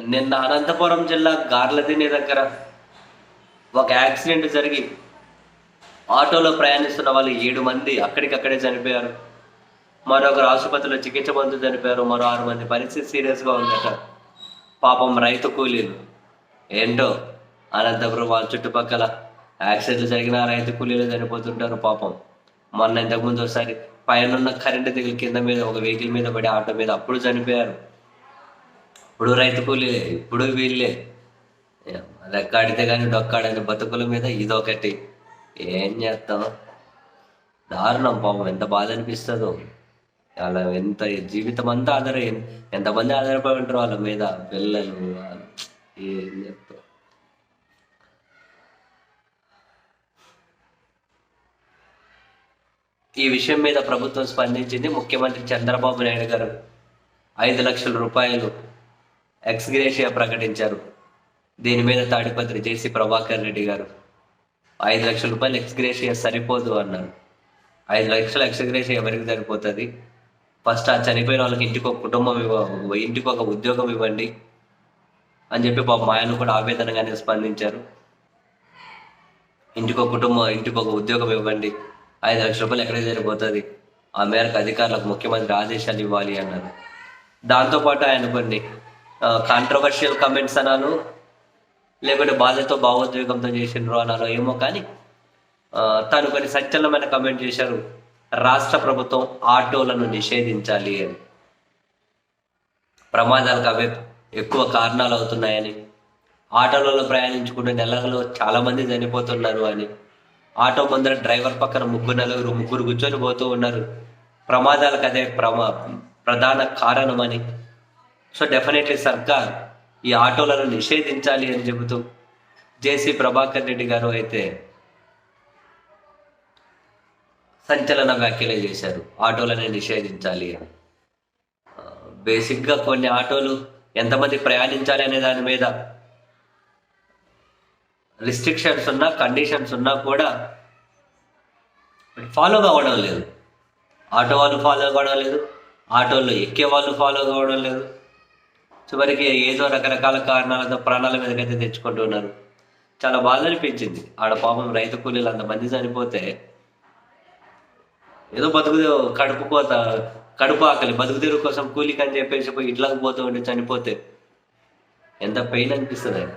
నిన్న అనంతపురం జిల్లా గార్లదిని దగ్గర ఒక యాక్సిడెంట్ జరిగి ఆటోలో ప్రయాణిస్తున్న వాళ్ళు ఏడు మంది అక్కడికక్కడే చనిపోయారు. మరొకరు ఆసుపత్రిలో చికిత్స పొందుతూ చనిపోయారు. మరో ఆరు మంది పరిస్థితి సీరియస్గా ఉందట. పాపం రైతు కూలీలు. ఏంటో? అనంతపురం వాళ్ళ చుట్టుపక్కల యాక్సిడెంట్లు జరిగిన రైతు కూలీలు చనిపోతుంటారు పాపం. మొన్న ఇంతకుముందు ఒకసారి పైన ఉన్న కరెంటు దిగులు కింద మీద ఒక వెహికల్ మీద పడి ఆటో మీద అప్పుడు చనిపోయారు. ఇప్పుడు రైతు కూలి ఇప్పుడు వీళ్ళే. రెక్కాడితే కానీ డొక్కాడని బతుకుల మీద ఇదొకటి. ఏం చేస్తాం? దారుణం పాపం. ఎంత బాధ అనిపిస్తుందో. వాళ్ళ ఎంత జీవితం అంతా ఆధార ఎంతమంది ఆధారపడి ఉంటారు వాళ్ళ మీద? పిల్లలు వాళ్ళు. ఏం చెప్తాం? ఈ విషయం మీద ప్రభుత్వం స్పందించింది ముఖ్యమంత్రి చంద్రబాబు నాయుడు గారు. ఐదు లక్షల రూపాయలు. ఎక్స్గ్రేషియా ప్రకటించారు. దీని మీద తాడిపత్రి జేసి ప్రభాకర్ రెడ్డి గారు. ఐదు లక్షల రూపాయలు ఎక్స్గ్రేషియా సరిపోదు అన్నారు. ఐదు లక్షల ఎక్స్గ్రేషియా ఎవరికి సరిపోతుంది? ఫస్ట్ ఆ చనిపోయిన వాళ్ళకి ఇంటికి ఒక కుటుంబం ఇవ్వ ఇంటికి ఒక ఉద్యోగం ఇవ్వండి అని చెప్పి పాప మాయను కూడా ఆవేదనగానే స్పందించారు. ఇంటికో కుటుంబం ఇంటికి ఒక ఉద్యోగం ఇవ్వండి. ఐదు లక్షల రూపాయలు ఎక్కడికి సరిపోతుంది? ఆ మేరకు అధికారులకు ముఖ్యమంత్రి ఆదేశాలు ఇవ్వాలి అన్నారు. దాంతోపాటు ఆయన కొన్ని కాంట్రవర్షియల్ కమెంట్స్ అనాలు లేకుంటే బాధతో భావోద్వేగంతో చేసిండ్రు అనాలో ఏమో కానీ తను కొన్ని సంచలనమైన కమెంట్ చేశారు. రాష్ట్ర ప్రభుత్వం ఆటోలను నిషేధించాలి అని. ప్రమాదాలకు అవే ఎక్కువ కారణాలు అవుతున్నాయని. ఆటోలలో ప్రయాణించుకుంటే నెలలో చాలా మంది చనిపోతున్నారు అని. ఆటో ముందర డ్రైవర్ పక్కన ముగ్గురు నలుగురు ముగ్గురు కూర్చొని పోతూ ఉన్నారు. ప్రమాదాలకు అదే ప్రమా ప్రధాన కారణమని. సో డెఫినెట్లీ సర్కార్ ఈ ఆటోలను నిషేధించాలి అని చెబుతూ జేసీ ప్రభాకర్ రెడ్డి గారు అయితే సంచలన వ్యాఖ్యలు చేశారు. ఆటోలనే నిషేధించాలి అని. బేసిక్గా కొన్ని ఆటోలు ఎంతమంది ప్రయాణించాలి అనే దాని మీద రిస్ట్రిక్షన్స్ ఉన్నా కండిషన్స్ ఉన్నా కూడా ఫాలో కావడం లేదు. ఆటో వాళ్ళు ఫాలో కావడం లేదు. ఆటోల్లో ఎక్కే వాళ్ళు ఫాలో కావడం లేదు. చివరికి ఏదో రకరకాల కారణాలతో ప్రాణాల మీదకైతే తెచ్చుకుంటున్నారు చాలా బాధ అనిపించింది. ఆడ పాపం రైతు కూలీలు అంతమంది చనిపోతే ఏదో బతుకు కడుపు కోత కడుపు ఆకలి బతుకుదేరు కోసం కూలికి అని చెప్పేసి పోయి ఇట్లకు పోతూ ఉండి చనిపోతే ఎంత పెయిన్ అనిపిస్తుంది ఆయన.